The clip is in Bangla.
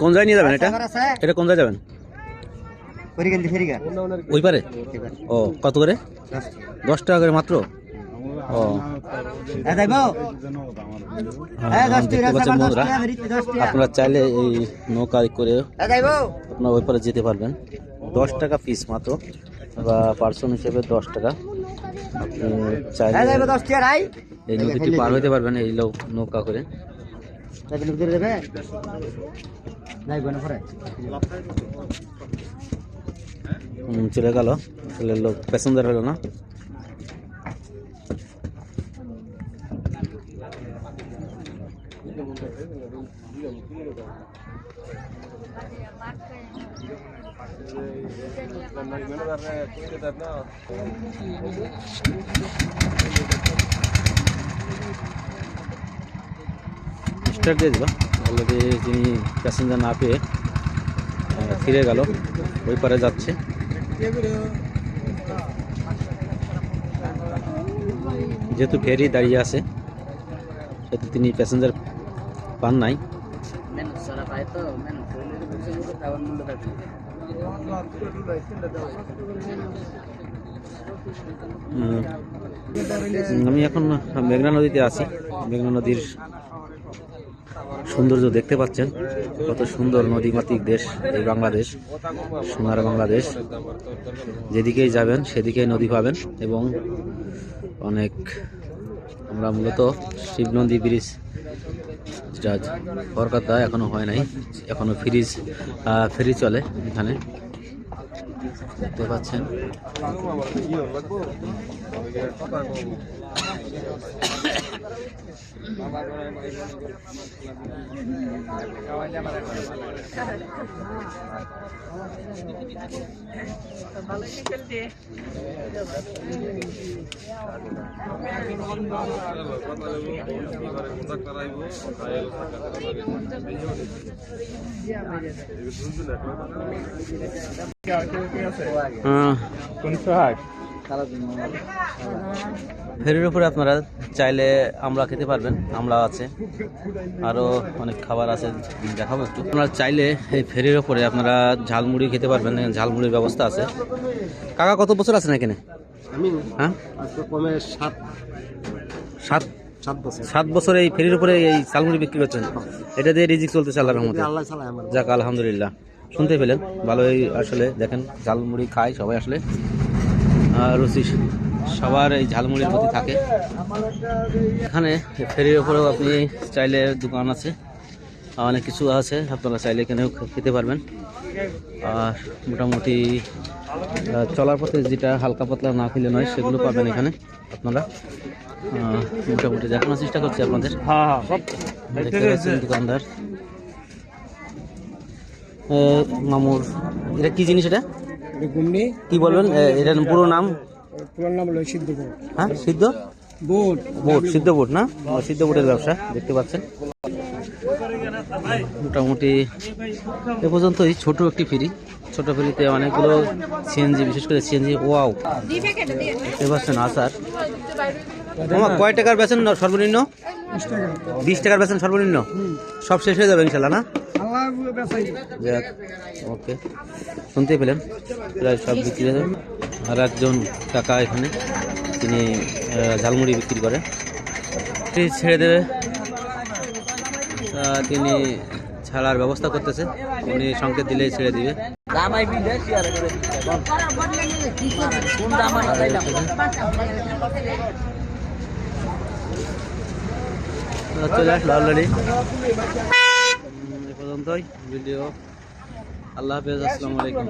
কোন জায়গায় নিয়ে যাবেন এটা? এটা কোন জায়গায় যাবেন? ওই পারে? ও কত করে? দশ টাকা করে মাত্র? ও। হ্যাঁ, আপনারা চাইলে এই নৌকা করে আপনারা ওই পারে যেতে পারবেন। দশ টাকা পিস মাত্র বা পার্সন হিসেবে দশ টাকা। আপনি চাইলে এই নদীটি পার হইতে পারবেন এই লোক নৌকা করে। চলে গেল। তাহলে লোক প্যাসেঞ্জার হলো না? স্টার্ট দিয়ে দিল। অলরেডি যিনি প্যাসেঞ্জার না পেয়ে ফিরে গেল, ওই পারে যাচ্ছে। যেহেতু ফেরি দাঁড়িয়ে আছে, সেহেতু তিনি প্যাসেঞ্জার পান নাই। আমি এখন মেঘনা নদীতে আছি। মেঘনা নদীর সৌন্দর্য দেখতে পাচ্ছেন। কত সুন্দর নদীমাতিক দেশ এই বাংলাদেশ, সোনার বাংলাদেশ। যেদিকেই যাবেন, সেদিকেই নদী পাবেন এবং অনেক আমরা মূলত শিবনন্দী ব্রিজ যেটা কলকাতা এখনও হয় নাই, এখনও ফ্রিজ ফেরি চলে এখানে। দেখতে পাচ্ছেন। আহ, ফেরির উপরে আপনারা চাইলে আমরা খেতে পারবেন আমরা আছে আরও অনেক খাবার আছে দেখাবো একটু। আপনারা চাইলে এই ফেরির উপরে আপনারা ঝালমুড়ি খেতে পারবেন, ঝালমুড়ির ব্যবস্থা আছে। কাকা, কত বছর আছেন এখানে? আমি হ্যাঁ? কমে সাত সাত? সাত বছর। এই ফেরির উপরে এই ঝালমুড়ি বিক্রি করছেন? এটা দিয়ে রিজিক চলতেছে আল্লাহর রহমতে। আল্লাহ চালায় যাক আলহামদুলিল্লাহ। শুনতে পেলেন ভালোই আসলে দেখেন ঝালমুড়ি খায় সবাই আসলে। আর রুচি সবার এই ঝালমুড়ির প্রতি থাকে। এখানে ফেরির ওপরেও আপনি চাইলে দোকান আছে অনেক কিছু আছে আপনারা চাইলে এখানেও খেতে পারবেন। আর মোটামুটি চলার পথে যেটা হালকা পাতলা না খেলে নয় সেগুলো পাবেন এখানে আপনারা। মোটামুটি দেখানোর চেষ্টা করছি আপনাদের। দোকানদার। এ, মামুর এটা কি জিনিস এটা? কি বলবেন? এটার পুরো নাম? পুরার নাম হলো সিদ্ধপুর হ্যাঁ সিদ্ধ? বোট। বোট সিদ্ধ বোট না? সিদ্ধ বোটের ব্যবসা দেখতে পাচ্ছেন। মোটামুটি এ পর্যন্তই ছোট একটি ফেরি। ছোট ফেরিতে অনেকগুলো সিএনজি বিশেষ করে সিএনজি ওয়াও। পাচ্ছেন আচার। মামা কয় টাকার বেছেন সর্বনিম্ন? বিশ টাকার বেছেন সর্বনিম্ন? সব শেষ হয়ে যাবে ইনশাল্লাহ না? ওকে। শুনতেই পেলেন প্রায় সব বিক্রি হয়ে যাবে। আর একজন কাকা এখানে তিনি ঝালমুড়ি বিক্রি করে। ছেড়ে দেবে। তিনি ছাড়ার ব্যবস্থা করতেছে। উনি সংকেত দিলেই ছেড়ে দিবে। চলে আসলো অলরেডি এ পর্যন্তই। ভিডিও। আল্লাহ হাফেজ, আসসালামু আলাইকুম।